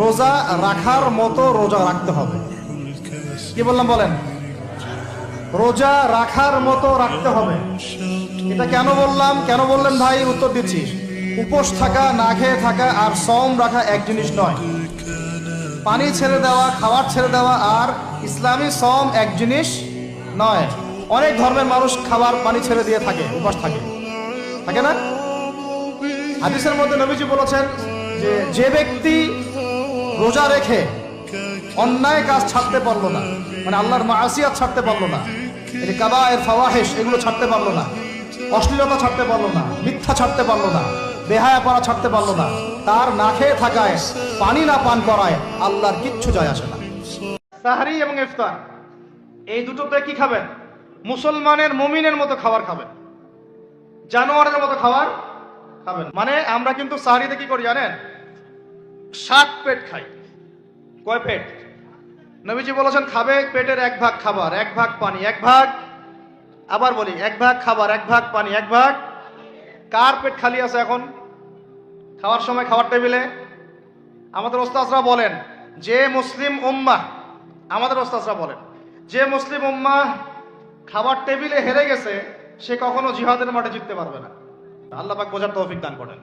রোজা রাখার মতো রোজা রাখতে হবে। কি বললাম বলেন? রোজা রাখার মতো রাখতে হবে। এটা কেন বললাম? কেন বললেন ভাই? উত্তর দিচ্ছি। উপোস থাকা, না খেয়ে থাকা আর সম রাখা এক জিনিস নয়। পানি ছেড়ে দেওয়া, খাবার ছেড়ে দেওয়া আর ইসলামী সম এক জিনিস নয়। অনেক ধর্মের মানুষ খাবার, পানি ছেড়ে দিয়ে থাকে, উপাস থাকে। থাকে না? হাদিসের মধ্যে নবীজি বলেছেন যে যে ব্যক্তি রোজা রেখে অন্যায় কাজ ছাড়তে পারল না। মানে আল্লাহর মাসিয়াত ছাড়তে পারল না। কাবা এর ফাওয়াহেশ, এগুলো ছাড়তে পারল না। অশ্লীলতা ছাড়তে পারল না। মিথ্যা ছাড়তে পারল না। বেহায়া পাড়া ছাড়তে পারল না। তার না খেয়ে থাকায়, পানি না পান করায় আল্লাহর কিচ্ছু যায় আসে না। সাহারি এবং ইফতার, এই দুটোতে কি খাবেন? মুসলমানের, মুমিনের মতো খাবার খাবেন। জানোয়ারের মতো খাবার খাবেন। মানে আমরা কিন্তু সাহারিতে কি করি জানেন? সাত পেট খাই। কয় পেট? নবীজি বলেছেন, খাবে পেটের এক ভাগ খাবার, এক ভাগ পানি, এক ভাগ আবার বলি, এক ভাগ খাবার, এক ভাগ পানি, এক ভাগ কার পেট খালি আছে এখন? খাওয়ার সময় খাওয়ার টেবিলে? আমাদের ওস্তাজরা বলেন, যে মুসলিম উম্মা আমাদের ওস্তাজরা বলেন, যে মুসলিম উম্মা খাবার টেবিলে হেরে গেছে, সে কখনো জিহাদের মাঠে জিততে পারবে না। আল্লাহ পাক বোঝার তৌফিক দান করেন।